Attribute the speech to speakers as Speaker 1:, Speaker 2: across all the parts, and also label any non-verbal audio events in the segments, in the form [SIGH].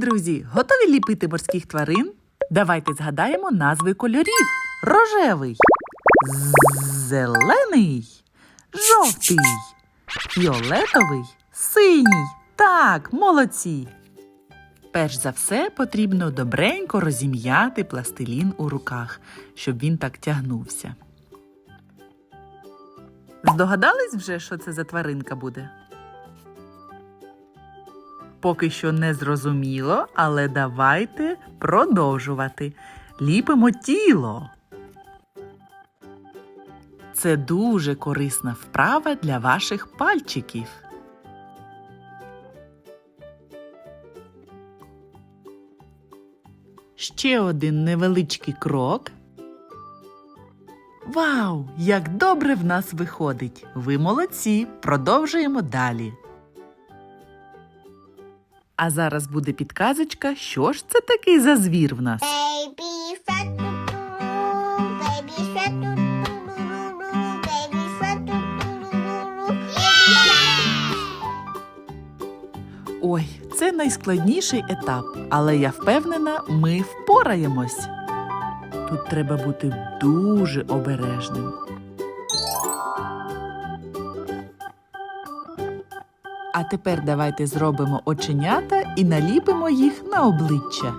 Speaker 1: друзі! Готові ліпити морських тварин? Давайте згадаємо назви кольорів: рожевий, зелений, жовтий, фіолетовий, синій. Так, молодці. Перш за все потрібно добренько розім'яти пластилін у руках, щоб він так тягнувся. Здогадались вже, що це за тваринка буде? Поки що не зрозуміло, але давайте продовжувати. Ліпимо тіло. Це дуже корисна вправа для ваших пальчиків. Ще один невеличкий крок. Вау! Як добре в нас виходить! Ви молодці! Продовжуємо далі. А зараз буде підказочка, що ж це такий за звір в нас. Ой, це найскладніший етап, але я впевнена, ми впораємось. Тут треба бути дуже обережним. А тепер давайте зробимо оченята і наліпимо їх на обличчя.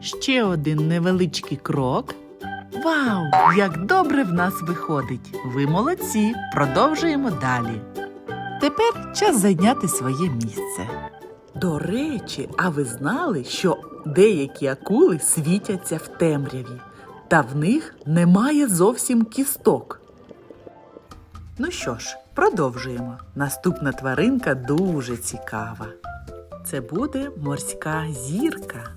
Speaker 1: Ще один невеличкий крок. Вау! Як добре в нас виходить! Ви молодці! Продовжуємо далі. Тепер час зайняти своє місце. До речі, а ви знали, що деякі акули світяться в темряві, та в них немає зовсім кісток. Ну що ж, продовжуємо. Наступна тваринка дуже цікава. Це буде морська зірка.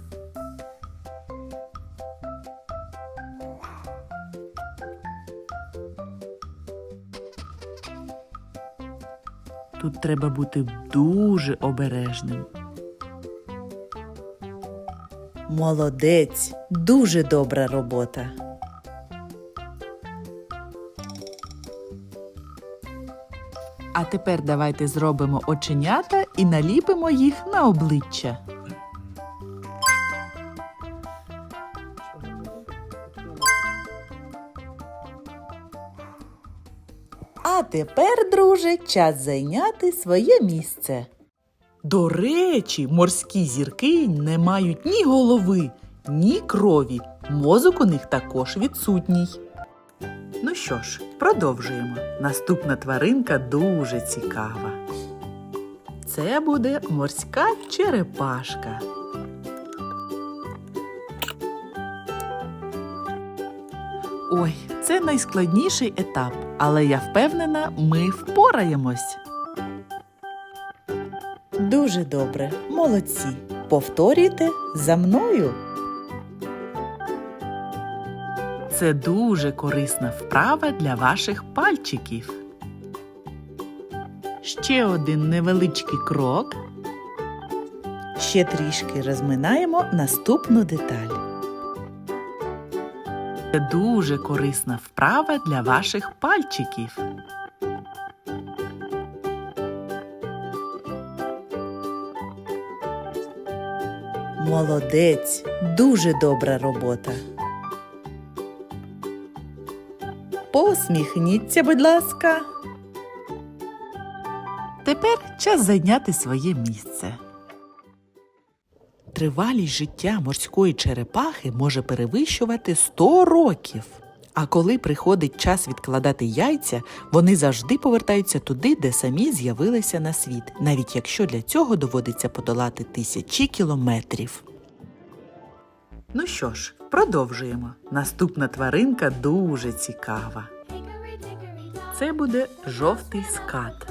Speaker 1: Тут треба бути дуже обережним. Молодець, дуже добра робота. А тепер давайте зробимо оченята і наліпимо їх на обличчя. А тепер, друже, час зайняти своє місце. До речі, морські зірки не мають ні голови, ні крові. Мозок у них також відсутній. Ну що ж, продовжуємо. Наступна тваринка дуже цікава. Це буде морська черепашка. Ой, це найскладніший етап, але я впевнена, ми впораємось. Дуже добре, молодці. Повторюйте за мною. Це дуже корисна вправа для ваших пальчиків. Ще один невеличкий крок. Ще трішки розминаємо наступну деталь. Це дуже корисна вправа для ваших пальчиків. Молодець, дуже добра робота. Посміхніться, будь ласка. Тепер час зайняти своє місце. Тривалість життя морської черепахи може перевищувати 100 років. А коли приходить час відкладати яйця, вони завжди повертаються туди, де самі з'явилися на світ, навіть якщо для цього доводиться подолати тисячі кілометрів. Ну що ж, продовжуємо. Наступна тваринка дуже цікава. Це буде жовтий скат.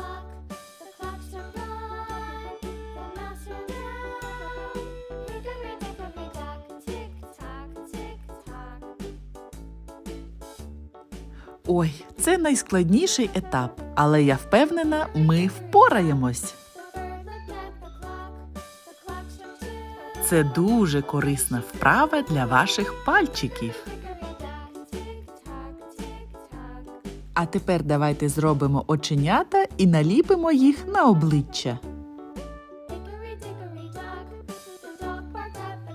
Speaker 1: Ой, це найскладніший етап, але я впевнена, ми впораємось. Це дуже корисна вправа для ваших пальчиків. А тепер давайте зробимо оченята і наліпимо їх на обличчя.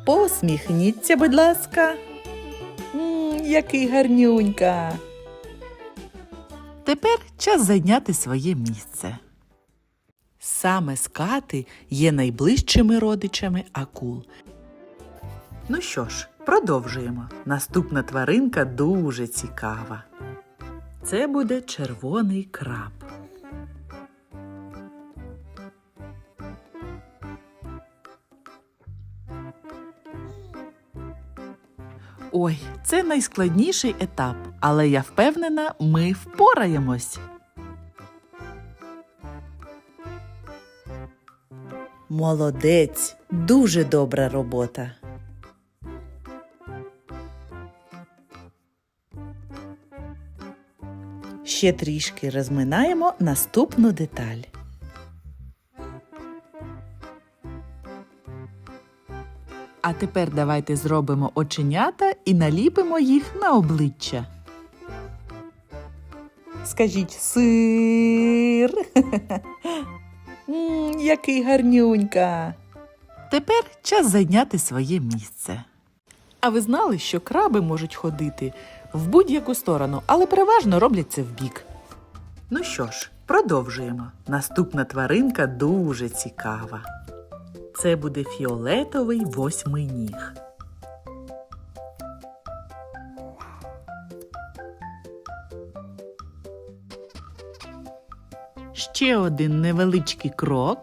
Speaker 1: Посміхніться, будь ласка. м який гарнюнька. Тепер час зайняти своє місце. Саме скати є найближчими родичами акул. Ну що ж, продовжуємо. Наступна тваринка дуже цікава. Це буде червоний краб. Ой, це найскладніший етап, але я впевнена, ми впораємось. Молодець, дуже добра робота. Ще трішки розминаємо наступну деталь. А тепер давайте зробимо оченята і наліпимо їх на обличчя. Скажіть сир. [LAUGHS] Який гарнюнька. Тепер час зайняти своє місце. А ви знали, що краби можуть ходити в будь-яку сторону, але переважно роблять це вбік. Ну що ж, продовжуємо. Наступна тваринка дуже цікава. Це буде фіолетовий восьмий ніг. Ще один невеличкий крок.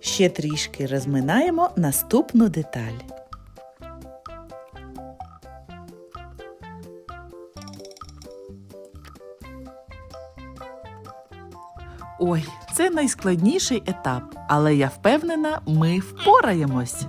Speaker 1: Ще трішки розминаємо наступну деталь. Ой, це найскладніший етап, але я впевнена, ми впораємось.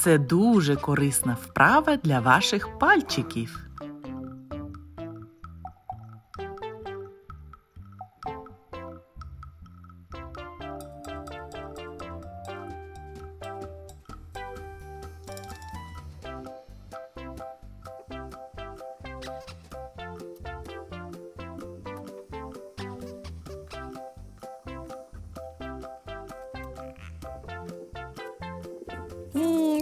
Speaker 1: Це дуже корисна вправа для ваших пальчиків.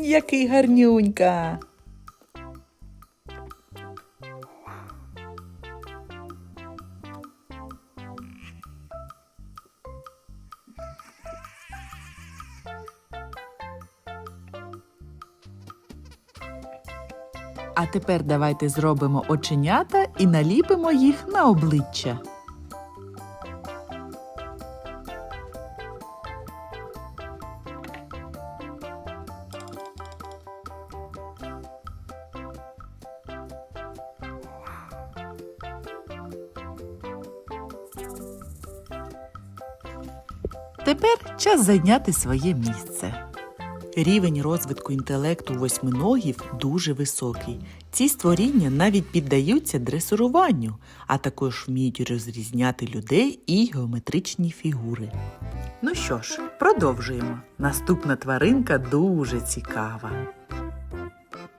Speaker 1: Який гарнюнька. А тепер давайте зробимо оченята і наліпимо їх на обличчя. Тепер час зайняти своє місце. Рівень розвитку інтелекту восьминогів дуже високий. Ці створіння навіть піддаються дресируванню, а також вміють розрізняти людей і геометричні фігури. Ну що ж, продовжуємо. Наступна тваринка дуже цікава.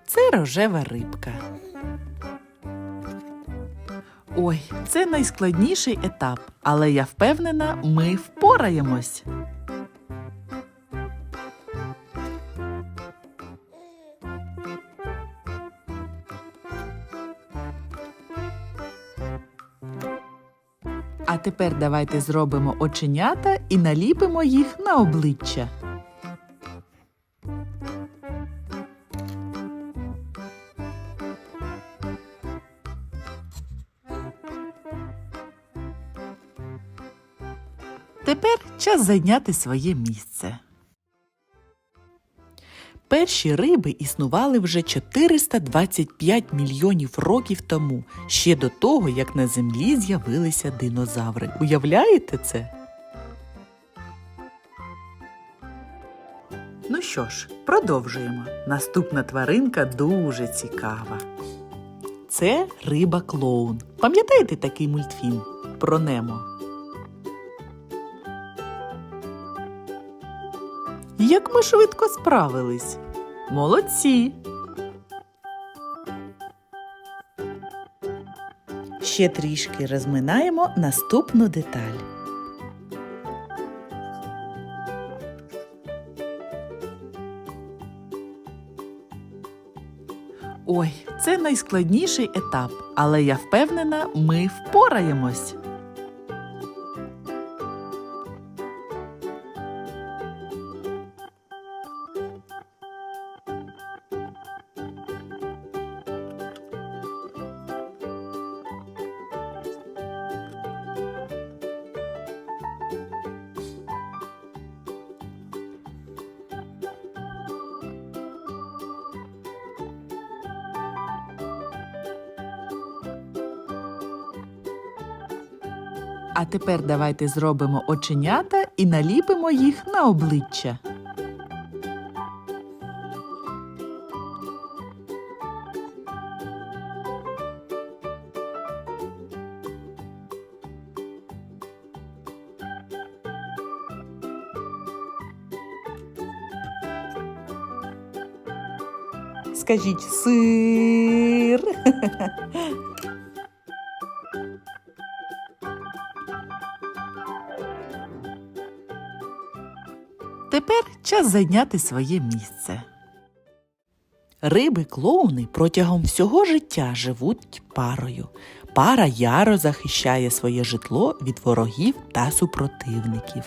Speaker 1: Це рожева рибка. Ой, це найскладніший етап, але я впевнена, ми впораємось. А тепер давайте зробимо оченята і наліпимо їх на обличчя. Час зайняти своє місце. Перші риби існували вже 425 мільйонів років тому, ще до того, як на землі з'явилися динозаври. Уявляєте це? Ну що ж, продовжуємо. Наступна тваринка дуже цікава. Це риба клоун. Пам'ятаєте такий мультфільм про Немо? Як ми швидко справились. Молодці. Ще трішки розминаємо наступну деталь. Ой, це найскладніший етап, але я впевнена, ми впораємось. А тепер давайте зробимо оченята і наліпимо їх на обличчя. Скажіть сир. [LAUGHS] час зайняти своє місце. Риби клоуни протягом всього життя живуть парою. Пара яро захищає своє житло від ворогів та супротивників.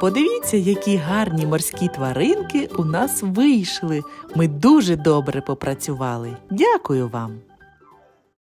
Speaker 1: Подивіться, які гарні морські тваринки у нас вийшли. Ми дуже добре попрацювали. Дякую вам!